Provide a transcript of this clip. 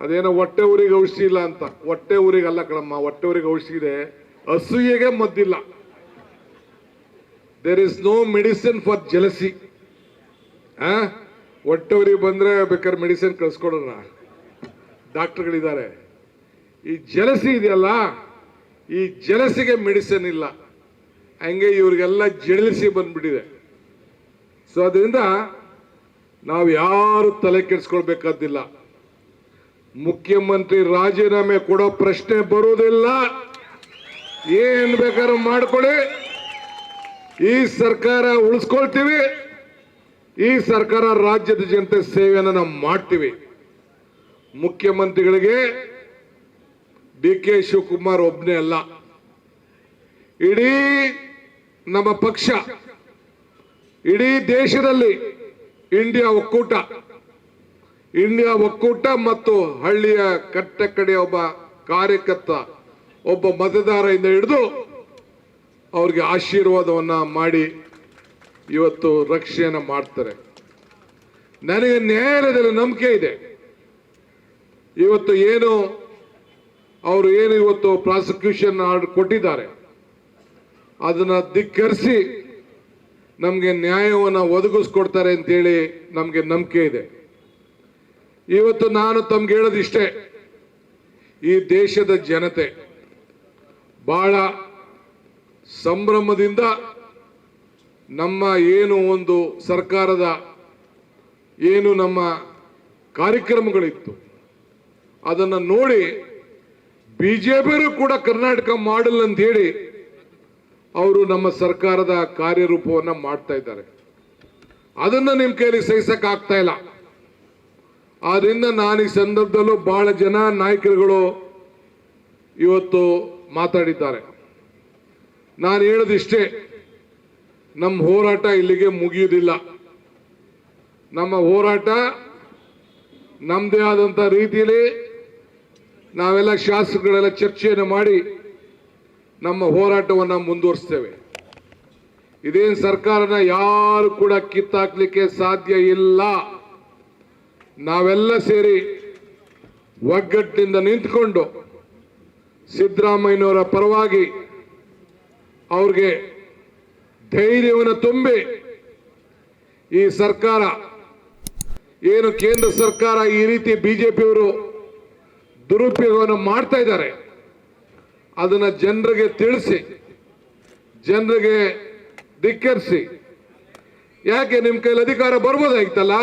ಅದೇನೋ ಹೊಟ್ಟೆ ಊರಿಗೆ ಔಷಧಿ ಇಲ್ಲ ಅಂತ. ಹೊಟ್ಟೆ ಊರಿಗೆ ಅಲ್ಲ ಕಣಮ್ಮ, ಹೊಟ್ಟೆ ಊರಿಗೆ ಔಷಧಿ ಇದೆ. ಅಸೂಯೆಗೆ ಮದ್ದಿಲ್ಲ. There is no medicine for jealousy ಆ? ಹೊಟ್ಟೆ ಊರಿಗೆ ಬಂದ್ರೆ ಬೇಕಾದ್ರೆ ಮೆಡಿಸಿನ್ ಕಳ್ಸ್ಕೊಡೋಣ. ಡಾಕ್ಟರ್ಗಳಿದ್ದಾರೆ. ಈ ಜಲಸಿ ಇದೆಯಲ್ಲ, ಈ ಜಲಸಿಗೆ ಮೆಡಿಸಿನ್ ಇಲ್ಲ. ಹಂಗೆ ಇವ್ರಿಗೆಲ್ಲ ಜಳಿಸಿ ಬಂದ್ಬಿಟ್ಟಿದೆ. ಸೊ ಅದರಿಂದ ನಾವು ಯಾರು ತಲೆ ಕೆಡಿಸ್ಕೊಳ್ಬೇಕಾದಿಲ್ಲ ಮುಖ್ಯಮಂತ್ರಿ ರಾಜೀನಾಮೆ ಕೊಡೋ ಪ್ರಶ್ನೆ ಬರುವುದಿಲ್ಲ. ಏನ್ ಬೇಕಾದ್ರೂ ಮಾಡ್ಕೊಳ್ಳಿ. ಈ ಸರ್ಕಾರ ಉಳಿಸ್ಕೊಳ್ತೀವಿ. ಈ ಸರ್ಕಾರ ರಾಜ್ಯದ ಜನತೆ ಸೇವೆಯನ್ನು ನಾವು ಮಾಡ್ತೀವಿ. ಮುಖ್ಯಮಂತ್ರಿಗಳಿಗೆ ಡಿ ಕೆ ಶಿವಕುಮಾರ್ ಒಬ್ಬನೇ ಅಲ್ಲ. ಇಡೀ ನಮ್ಮ ಪಕ್ಷ, ಇಡೀ ದೇಶದಲ್ಲಿ ಇಂಡಿಯಾ ಒಕ್ಕೂಟ ಇಂಡಿಯಾ ಒಕ್ಕೂಟ ಮತ್ತು ಹಳ್ಳಿಯ ಕಟ್ಟ ಕಡೆ ಒಬ್ಬ ಕಾರ್ಯಕರ್ತ, ಒಬ್ಬ ಮತದಾರರಿಂದ ಹಿಡಿದು ಅವ್ರಿಗೆ ಆಶೀರ್ವಾದವನ್ನ ಮಾಡಿ ಇವತ್ತು ರಕ್ಷೆಯನ್ನು ಮಾಡ್ತಾರೆ. ನನಗೆ ನ್ಯಾಯಾಲಯದಲ್ಲಿ ನಂಬಿಕೆ ಇದೆ. ಇವತ್ತು ಏನು, ಅವರು ಏನು ಇವತ್ತು ಪ್ರಾಸಿಕ್ಯೂಷನ್ ಆರ್ಡರ್ ಕೊಟ್ಟಿದ್ದಾರೆ, ಅದನ್ನ ಧಿಕ್ಕರಿಸಿ ನಮಗೆ ನ್ಯಾಯವನ್ನು ಒದಗಿಸ್ಕೊಡ್ತಾರೆ ಅಂತೇಳಿ ನಮಗೆ ನಂಬಿಕೆ ಇದೆ. ಇವತ್ತು ನಾನು ತಮ್ಗೆ ಹೇಳೋದಿಷ್ಟೇ ಈ ದೇಶದ ಜನತೆ ಬಹಳ ಸಂಭ್ರಮದಿಂದ ನಮ್ಮ ಏನು ಒಂದು ಸರ್ಕಾರದ ಏನು ನಮ್ಮ ಕಾರ್ಯಕ್ರಮಗಳಿತ್ತು, ಅದನ್ನು ನೋಡಿ ಬಿ ಜೆ ಪಿಯರು ಕೂಡ ಕರ್ನಾಟಕ ಮಾಡಲ್ ಅಂತ ಹೇಳಿ ಅವರು ನಮ್ಮ ಸರ್ಕಾರದ ಕಾರ್ಯರೂಪವನ್ನು ಮಾಡ್ತಾ ಇದ್ದಾರೆ. ಅದನ್ನು ನಿಮ್ಮ ಕೈಯಲ್ಲಿ ಸಹಿಸಕ್ಕಾಗ್ತಾ ಇಲ್ಲ. ಆದ್ರಿಂದ ನಾನು ಈ ಸಂದರ್ಭದಲ್ಲೂ ಬಹಳ ಜನ ನಾಯಕರುಗಳು ಇವತ್ತು ಮಾತಾಡಿದ್ದಾರೆ. ನಾನು ಹೇಳೋದಿಷ್ಟೇ, ನಮ್ಮ ಹೋರಾಟ ಇಲ್ಲಿಗೆ ಮುಗಿಯುವುದಿಲ್ಲ. ನಮ್ಮ ಹೋರಾಟ ನಮ್ಮದೇ ಆದಂಥ ರೀತಿಯಲ್ಲಿ ನಾವೆಲ್ಲ ಶಾಸಕಗಳೆಲ್ಲ ಚರ್ಚೆಯನ್ನು ಮಾಡಿ ನಮ್ಮ ಹೋರಾಟವನ್ನು ಮುಂದುವರಿಸ್ತೇವೆ. ಇದೇನು ಸರ್ಕಾರನ ಯಾರು ಕೂಡ ಕಿತ್ತಾಕ್ಲಿಕ್ಕೆ ಸಾಧ್ಯ ಇಲ್ಲ. ನಾವೆಲ್ಲ ಸೇರಿ ಒಗ್ಗಟ್ಟಿನಿಂದ ನಿಂತ್ಕೊಂಡು ಸಿದ್ದರಾಮಯ್ಯನವರ ಪರವಾಗಿ ಅವ್ರಿಗೆ ಧೈರ್ಯವನ್ನು ತುಂಬಿ ಈ ಸರ್ಕಾರ, ಏನು ಕೇಂದ್ರ ಸರ್ಕಾರ ಈ ರೀತಿ ಬಿಜೆಪಿಯವರು ದುರುಪಯೋಗವನ್ನು ಮಾಡ್ತಾ ಇದ್ದಾರೆ, ಅದನ್ನು ಜನರಿಗೆ ತಿಳಿಸಿ, ಜನರಿಗೆ ಧಿಕ್ಕರಿಸಿ. ಯಾಕೆ ನಿಮ್ಮ ಕೈಯಲ್ಲಿ ಅಧಿಕಾರ ಬರ್ಬೋದಾಗಿತ್ತಲ್ಲ?